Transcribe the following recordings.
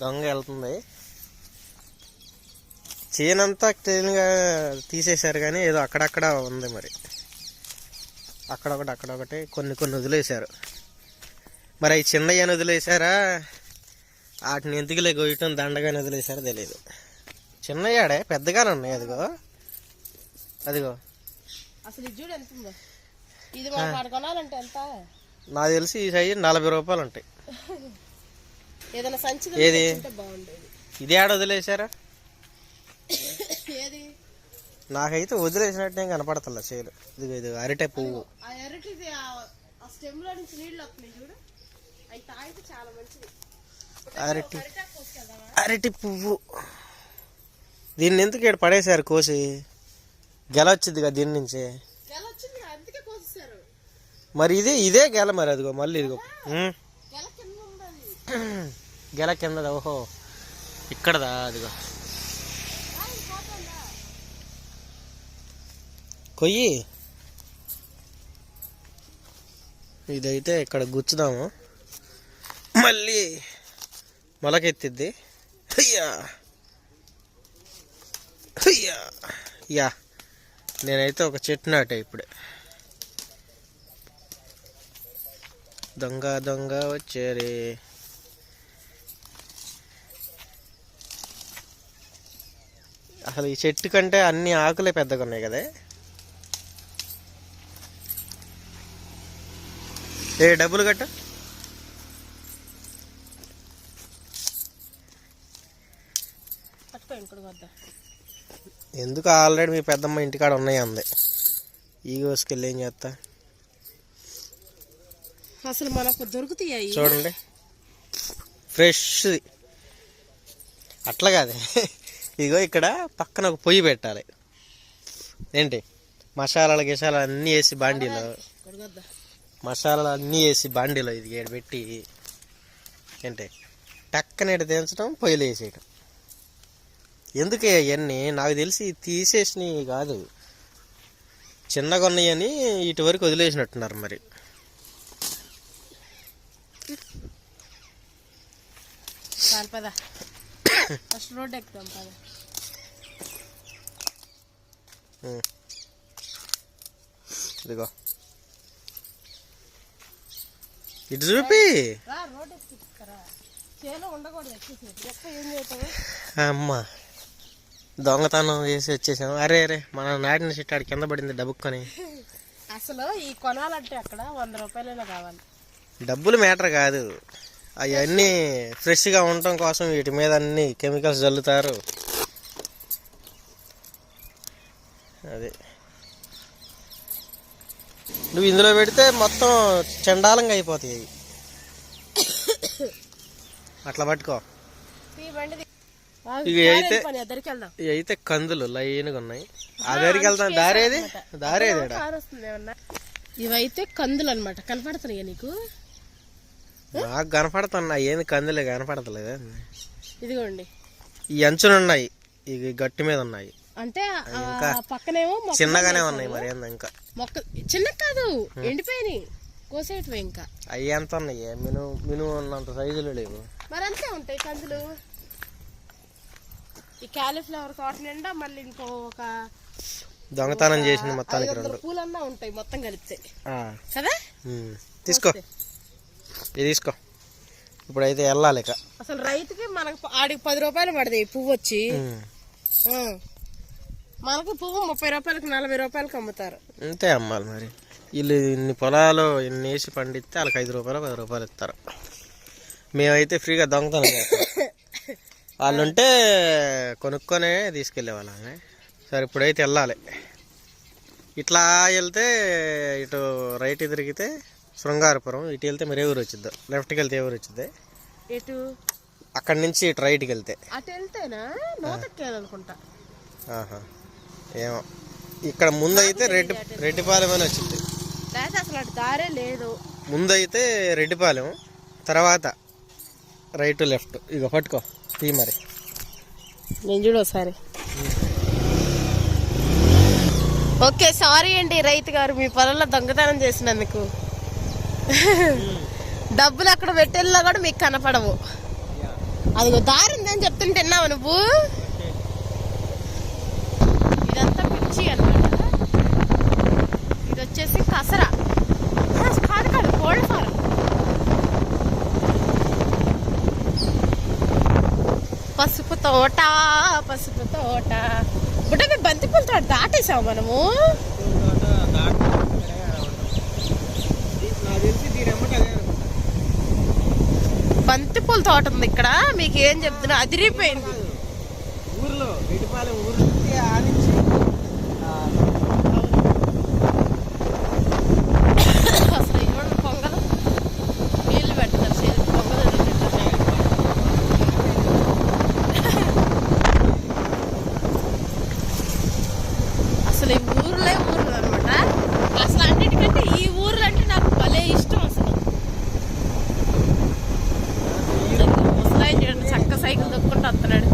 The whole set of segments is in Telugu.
దొంగ వెళ్తుంది. చేనంతా క్లీన్గా తీసేశారు కానీ ఏదో అక్కడక్కడ ఉంది మరి. అక్కడొకటి అక్కడొకటి కొన్ని కొన్ని వదిలేశారు. మరి అవి చిన్నయ్యని వదిలేశారా? వాటిని ఎందుకులే గొయ్యటం దండగానే వదిలేశారో తెలియదు చిన్నయ్యాడే పెద్దగానే ఉన్నాయి అదిగో. అదిగో. అసలు చూడు ఎంత ఇది నాకు తెలిసి ఈ సైజు నలభై రూపాయలు ఉంటాయి. ఏదైనా సంచి ఏది? ఉంటే బాగుండేది. ఇది ఆడ వదిలేశారా? ఏది? నాకైతే వదిలేసినట్టే కనపడతలే చేలు. ఇదిగో ఇది అరిటె పువ్వు. ఆ ఎరటిది ఆ- ఆ స్టెమ్లో నుంచి నీళ్ళు వస్తున్నాయి చూడు. అవి తాగితే చాలా మంచిది. అరటి? అరటి పువ్వు. దీన్ని ఎందుకు ఇక్కడ పడేశారు కోసి? గెల వచ్చింది కదా దీని నుంచి మరి ఇదే ఇదే గెల మరి అదిగో మళ్ళీ ఇదిగో. గెల కింద ఓహో. ఇక్కడదా అదిగో. కొయ్యి. ఇదైతే ఇక్కడ గుచ్చుదాము. మళ్ళీ మొలకెత్తిద్ది. అయ్యా అయ్యా యా. నేనైతే ఒక చెట్టు నాటే ఇప్పుడే. దొంగ దొంగ వచ్చేరే. అసలు ఈ చెట్టు కంటే అన్ని ఆకులే పెద్దగా ఉన్నాయి కదా. ఏ డబ్బులు కట్ట. ఎందుకు ఆల్రెడీ మీ పెద్దమ్మ ఇంటికాడ ఉన్నాయి అంది. ఈ కోసుకెళ్ళి ఏం చేస్తా అసలు మనకు దొరుకుతాయి చూడండి. ఫ్రెష్ అట్లా కాదే. ఇదిగో ఇక్కడ పక్కన ఒక పొయ్యి పెట్టాలి. ఏంటి? మసాలాలు గిసాలు అన్నీ వేసి బాండీలో. మసాలాలు అన్నీ వేసి బాండీలో ఇది పెట్టి ఏంటి? టక్కన ఇటు దించడం పొయ్యిలు వేసేయడం ఎందుకే అవన్నీ నాకు తెలిసి తీసేసినవి కాదు. చిన్నగా ఉన్నాయని ఇటు వరకు వదిలేసినట్టున్నారు మరి. పద. ఫస్ట్ రోడ్ ఎక్కుదాం పద. ఇదిగో. ఇటు చూపి. రోడ్ చేలో ఉండకూడదు ఏం చేస్తావు? అమ్మ. దొంగతనం చేసి వచ్చేసాం. అరే అరే మన నాటిన చెట్టు ఆడ కింద పడింది డబ్బుకొని అసలు ఈ కొనాలంటే అక్కడ వంద రూపాయలైనా కావాలి. డబ్బులు మ్యాటర్ కాదు. అవన్నీ ఫ్రెష్గా ఉండటం కోసం వీటి మీద అన్ని కెమికల్స్ చల్లుతారు అదే. నువ్వు ఇందులో పెడితే మొత్తం చండాలంగా అయిపోతాయి అట్లా పట్టుకో. ఇక అయితే ఇవి అయితే కందులు లైన్గా ఉన్నాయి. ఆ దగ్గరికి వెళ్తాం దారేది? దారేది ఇవైతే కందులు అనమాట కనపడుతున్నాయి నీకు? నాకు కనపడుతున్నాయి ఏంది కందులే కనపడతలేదు. ఇదిగోండి. ఈ అంచులు ఉన్నాయి ఈ గట్టి మీద ఉన్నాయి. అంటే పక్కనేమో చిన్నగానే ఉన్నాయి మరి ఇంకా. మొక్క చిన్న కాదు ఎండిపోయినాయి. కోసేటివి ఇంకా. అవి ఎంత ఉన్నాయి? మిను మిను ఉన్నంత సైజులు లేవు. మరి అంతే ఉంటాయి కందులు. ఈ క్యాలీఫ్లవర్ తోట నిండా మళ్ళీ ఇంకో ఒక దొంగతనం చేసింది మొత్తానికి రెండు. పూలన్నా ఉంటాయి మొత్తం కలిపితే. కదా. తీసుకో. ఇది తీసుకో. ఇప్పుడైతే వెళ్ళాలి ఇక. అసలు రైతుకి మనకు ఆడికి పది రూపాయలు పడతాయి పువ్వు వచ్చి. మనకు పువ్వు ముప్పై రూపాయలకి నలభై రూపాయలకి అమ్ముతారు. అంతే అమ్మాలి మరి. వీళ్ళు ఇన్ని పొలాలు ఇన్ని వేసి పండిస్తే వాళ్ళకి ఐదు రూపాయలు పది రూపాయలు ఇస్తారు. మేమైతే ఫ్రీగా దొంగతనం వాళ్ళు ఉంటే కొనుక్కొనే తీసుకెళ్ళే వాళ్ళని సరే ఇప్పుడైతే వెళ్ళాలి. ఇట్లా వెళ్తే ఇటు రైట్ తిరిగితే శృంగారపురం. ఇటు వెళ్తే మరి ఏ ఊరు వచ్చిద్ది? లెఫ్ట్కి వెళ్తే ఏ ఊరు వచ్చింది ఎటు? అక్కడి నుంచి ఇటు రైట్కి వెళ్తే. అటు వెళ్తేనా? ఆహా. ఏమో. ఇక్కడ ముందైతే రెడ్డి రెడ్డిపాలెం అని వచ్చింది. అసలు అటు దారే లేదు. ముందైతే రెడ్డిపాలెం తర్వాత రైట్ లెఫ్ట్. ఇక పట్టుకో. తీ మరి. నేను చూడు ఒకసారి. ఓకే సారీ అండి. రైతు గారు మీ పొలంలో దొంగతనం చేసినందుకు. డబ్బులు అక్కడ పెట్టేలా కూడా మీకు కనపడవు. అదిగో దారి ఉందని చెప్తుంటే విన్నావా నువ్వు? ఇదంతా మిర్చి అనమాట ఇది వచ్చేసి కసరా కాదు కాదు కోళ్ళ ఫారం పసుపు తోట పసుపు తోట. బుడ్డ బంతిపూల తోట దాటేసాము మనము నాకు తెలిసి దీని అమ్మట అదే అనుకుంటా. పూల తోట ఉంది ఇక్కడ. మీకు ఏం చెప్తున్నా? అదిరిపోయింది. ఊర్లో రెడ్డిపాలెం ఊరు నుంచి ఆనించి ఆ, అసలు ఇవ్వండి పొంగలు నీళ్ళు పెడతారు చేతికి పొంగలు వదిలిపెడతారు. అసలు ఈ ఊర్లే ఊర్లు అనమాట అసలు అన్నిటికంటే ఈ ఊర్లు అంటే నాకు భలే ఇష్టం అసలు ముసలాయి చూడండి చక్క సైకిల్ దొక్కుంటూ వస్తున్నాడు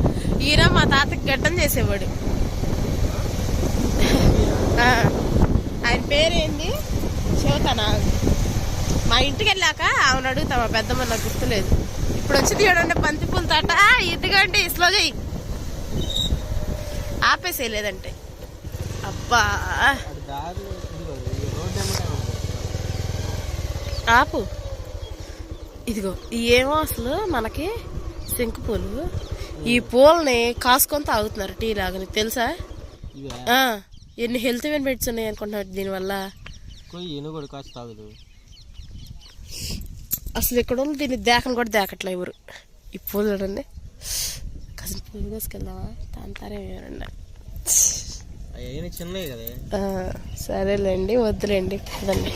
ఈయన మా తాతకి గడ్డం చేసేవాడు. ఆ, ఆయన పేరేంది? చెబుతానా మా ఇంటికి వెళ్ళాక ఆమెను అడుగుతా మా పెద్దమ్మ నాకు గుర్తులేదు. ఇప్పుడు వచ్చి తీయడండి బంతిపూల తట. ఇదిగంటే స్లో చెయ్యి ఆపేసేయలేదంటే. అబ్బా. ఆపు. ఇదిగో ఏమో అసలు మనకి శంకు పూలు. ఈ పూలని కాసుకొని తాగుతున్నారు టీ లాగా నీకు తెలుసా ఎన్ని హెల్త్ బెనిఫిట్స్ ఉన్నాయి అనుకుంటున్నారు దీనివల్ల? అసలు ఇక్కడ వాళ్ళు దీన్ని దేకను కూడా దేకట్లే ఎవరు. ఈ పూలు చూడండి. కసిన పూలు కోసుకెళ్దామా తాంతారే కదా. సరేలేండి వద్దులేండి పదండి.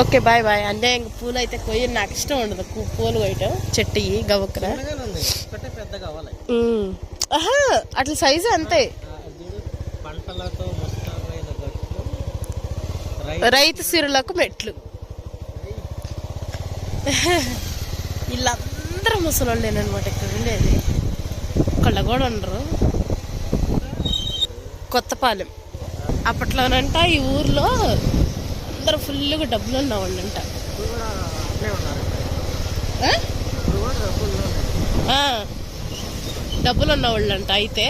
Okay bye bye. అంటే ఇంక పూలు అయితే కొయ్యి నాకు ఇష్టం ఉండదు. పూలు కొయ్యటం. చెట్టు. ఆహా అట్లా సైజు అంతే. రైతు సిరులకు మెట్లు. వీళ్ళందరూ ముసలోళ్ళేనమాట ఇక్కడ ఉండేది. ఒకళ్ళ కూడా ఉండరు. కొత్తపాలెం. అప్పట్లోనంట ఈ ఊర్లో అందరూ ఫుల్గా డబ్బులు ఉన్నవాళ్ళంట అంట. డబ్బులు ఉన్నవాళ్ళు అంట అయితే.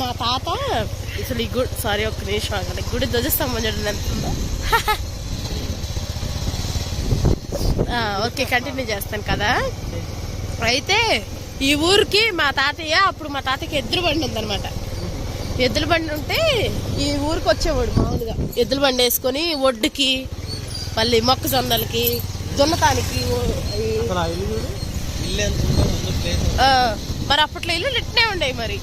మా తాత అసలు ఈ గుడి సారీ ఒక్క నిమిషం ఆగండి. గుడి ధ్వజస్తంభం చూడండి ఎంత ఉందో. ఓకే కంటిన్యూ చేస్తాను కదా. అయితే ఈ ఊరికి మా తాతయ్య అప్పుడు మా తాతయ్యకి ఎదురు బండి ఉందనమాట ఎద్దుల బండి ఉంటే ఈ ఊరికి వచ్చేవాడు మామూలుగా. ఎద్దుల బండి వేసుకొని ఒడ్డుకి మళ్ళీ మొక్కజొన్నలకి దున్నతానికి మరి అప్పట్లో ఇల్లు ఇట్నే ఉండేవి మరి.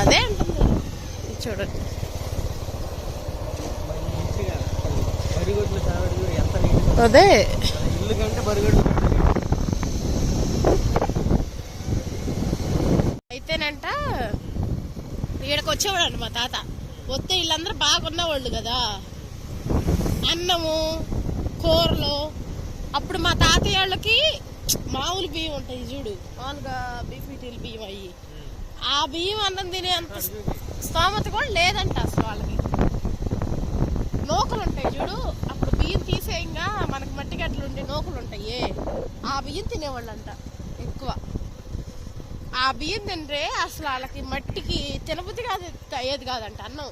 అది ఇది చూడండి. అదే. ఇల్లు కంటే అయితేనంట ఇక్కడికి వచ్చేవాడు మా తాత. వస్తే వీళ్ళందరూ బాగున్నవాళ్ళు కదా. అన్నము కూరలు. అప్పుడు మా తాతయ్య వాళ్ళకి మామూలు బియ్యం ఉంటాయి చూడు. మామూలుగా బీఫీటీలు బియ్యం అయ్యి. ఆ బియ్యం అన్నం తినే అంత స్తోమత కూడా లేదంట అసలు వాళ్ళకి. నూకలు ఉంటాయి చూడు. అప్పుడు బియ్యం తీసేయంగా మనకు మట్టి గడ్డలు ఉండే నూకలు ఉంటాయి. ఆ బియ్యం తినేవాళ్ళంట ఎక్కువ. ఆ బియ్యం తింటే అసలు వాళ్ళకి మట్టికి తినబుద్ధి కాదు అయ్యేది కాదంట అన్నం.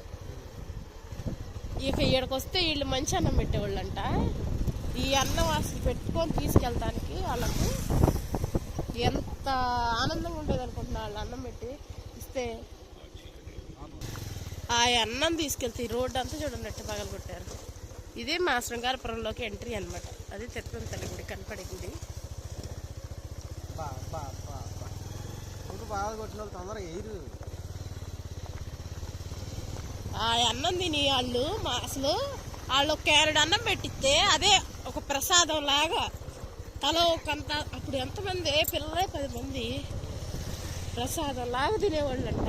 ఇక ఇక్కడికి వస్తే వీళ్ళు మంచి అన్నం పెట్టేవాళ్ళంట. ఈ అన్నం అసలు పెట్టుకొని తీసుకెళ్తానికి వాళ్ళకు ఎంత ఆనందంగా ఉండేది అనుకుంటున్నా వాళ్ళు అన్నం పెట్టి ఇస్తే. ఆ అన్నం తీసుకెళ్తే ఈ రోడ్డు అంతా చూడండి నెట్టు పగలు కొట్టారు ఇదే మా శృంగారపురంలోకి ఎంట్రీ అనమాట అది తిరుపతి తల్లి గుడి కనపడే గుడి బా బా. బాగా కొట్టిన వాళ్ళు తొందరగా ఎయిరు ఆ అన్నం తిని వాళ్ళు మా అసలు వాళ్ళు ఒక క్యారెట్ అన్నం పెట్టిస్తే అదే ఒక ప్రసాదం లాగా. తల ఒకంత అప్పుడు ఎంతమంది? పిల్లలే పది మంది. ప్రసాదం లాగా తినేవాళ్ళు అంట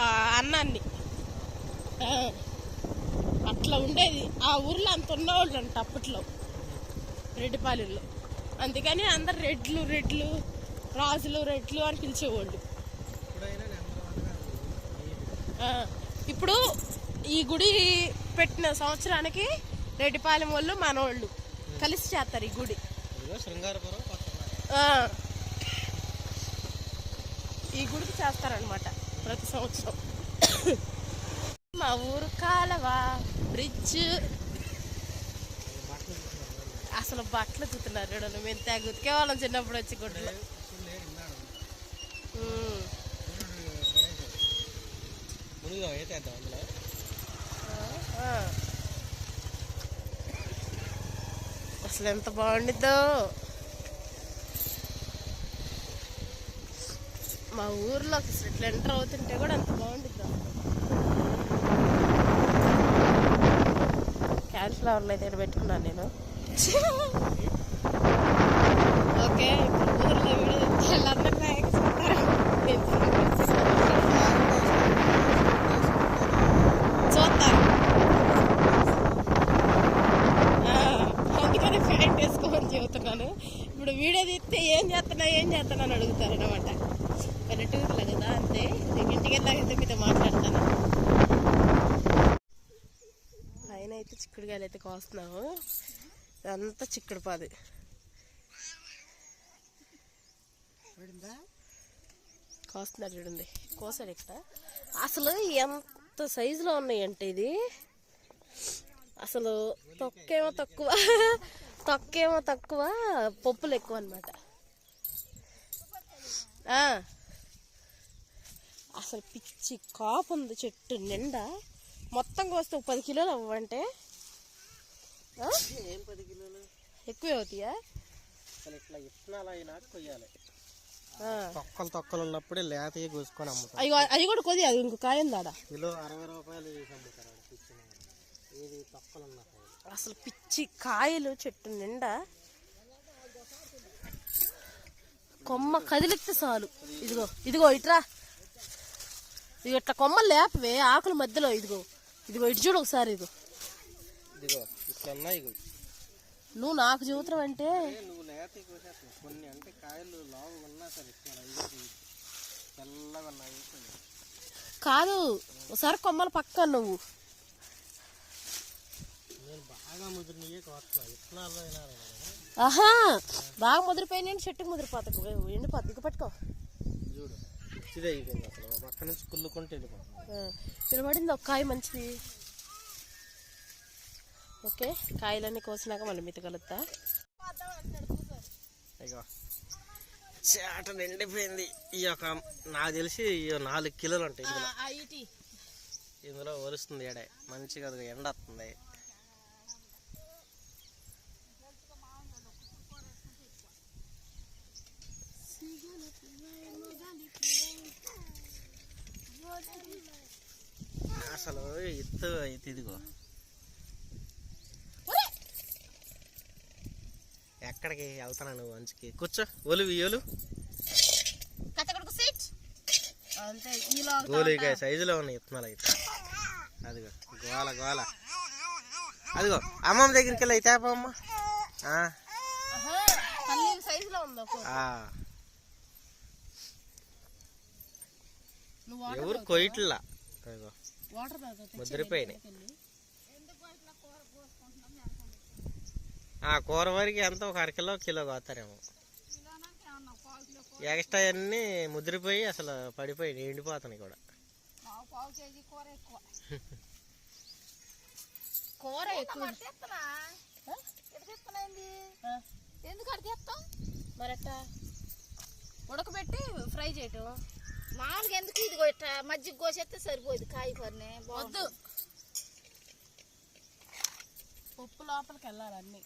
ఆ అన్నాన్ని. అట్లా ఉండేది. ఆ ఊర్లో అంత ఉన్నవాళ్ళు అంట అప్పట్లో. రెడ్డిపాలెంలో. అందుకని అందరు రెడ్లు రెడ్లు రాజులు రెడ్లు అని పిలిచేవాళ్ళు. ఇప్పుడు ఈ గుడి పెట్టిన సంవత్సరానికి రెడ్డిపాలెం వాళ్ళు మనోళ్ళు కలిసి చేస్తారు ఈ గుడి. ఈ గుడికి చేస్తారనమాట ప్రతి సంవత్సరం. మా ఊరు కాలవ బ్రిడ్జ్. అసలు బట్టలు చూడండి మేము తెగ ఉతికే వాళ్ళం చిన్నప్పుడు వచ్చి గుడ్డలో ఏతేద్దాం అందులో అసలు ఎంత బాగుండిద్దో. మా ఊర్లో అసలు ఇట్లా ఎంటర్ అవుతుంటే కూడా ఎంత బాగుండిద్దో. క్యాలిఫ్లవర్లు అయితే పెట్టుకున్నాను నేను. ఓకే ఇప్పుడు ఊర్లో వీడియో చెప్తే వాళ్ళందరూ నా ఎక్కి చూస్తారు. నేను చూస్తారు ఆ, అందుకని ప్యాంట్ వేసుకోమని చెబుతున్నాను ఇప్పుడు వీడియో తీస్తే ఏం చేస్తున్నా అని అడుగుతారు అనమాట పల్లెటూరులో కదా అంతే. ఇంటికి వెళ్ళాకైతే మీతో మాట్లాడతాను? పైన అయితే చిక్కుడుకాయలు అయితే కోస్తున్నాము. అంతా చిక్కుడు పాది కోస్తున్నారు చూడండి. కోసాడు ఇక్కడ. అసలు ఎంత సైజులో ఉన్నాయంటే ఇది? అసలు తొక్కేమో తక్కువ. తొక్కేమో తక్కువ. పప్పులు ఎక్కువ అనమాట అసలు పిచ్చి కాపు ఉంది చెట్టు నిండా. మొత్తం కోస్తే ఒక పది కిలోలు అవ్వంటే. ఆ? ఏం పది కిలోలు? ఎక్కువే అవుతాయా? అసలు ఇట్లా ఇత్తనాలు అయినా కొయ్యాలి. ఆ. తొక్కలు తొక్కలు ఉన్నప్పుడే లేతగా కోసుకొని అమ్ముతాం. అవి అవి కూడా కొద్ది అది ఇంకో కాయం దాడా? కిలో అరవై రూపాయలు అమ్ముతారు తొక్కలు ఉన్న. అసలు పిచ్చి కాయలు చెట్టు నిండా. కొమ్మ కదిలిస్తే చాలు. ఇదిగో ఇదిగో ఇట్రా. ఇదిగో ఇట్లా కొమ్మ లేపవే ఆకుల మధ్యలో ఇదిగో. ఇదిగో ఇటు చూడు ఒకసారి ఇదిగో. ఇదిగో ఇగో. నువ్వు నాకు చూతురం అంటే. నువ్వు లేత కొన్ని అంటే కాయలు ఉన్నా సరే తెల్లగా ఉన్నాయి. కాదు ఒకసారి కొమ్మల పక్క నువ్వు నేను బాగా ముదిరినయే కోస్తున్నా ఇత్తనాలు అయినా ఆహా బాగా ముదిరిపోయిన చెట్టుకు ముదిరిపోతా ఎండిపోద్ది ఇక పట్టుకో. నిలబడింది ఒక కాయ మంచిది? ఓకే కాయలన్నీ కోసినాక మళ్ళీ మిత కలుద్దా? చేట నిండిపోయింది. ఈ యొక్క నాకు తెలిసి నాలుగు కిలోలు ఉంటాయి ఇందులో. ఇందులో ఒలుస్తుంది ఎడే మంచిగా ఎండ వస్తుంది అసలు ఇత్తు అయితే ఇదిగో. ఎక్కడికి వెళ్తానా నువ్వు మంచికి? కూర్చో. ఒలు ఒలు గోలికాయ సైజులో ఉన్నాయి ఇత్తనాలు అయితే. అదిగో గోల గోల. అదిగో అమ్మమ్మ దగ్గరికి వెళ్ళి అయితే అమ్మ తల్లి సైజులో ఉందో నువ్వు ఎవరు కొయ్యట్లా? ముద్రిపోయినాయి. ఆ కూర వరకు ఎంత? ఒక అరకిలో కిలో కోతారేమో. ఎక్స్ట్రా అన్ని ముద్రిపోయి అసలు పడిపోయి ఎండిపోతున్నాయి కూడా. కూర ఎక్కువ? ఎందుకు అడిగి చేస్తాం మరట్ట ఉడకబెట్టి ఫ్రై చేయటం. నాలుగు ఎందుకు ఇదిగో ఇట్లా మజ్జిగ కోసేస్తే సరిపోదు కాయ పని వద్దు. పప్పు లోపలికి వెళ్ళాలి అన్నీ.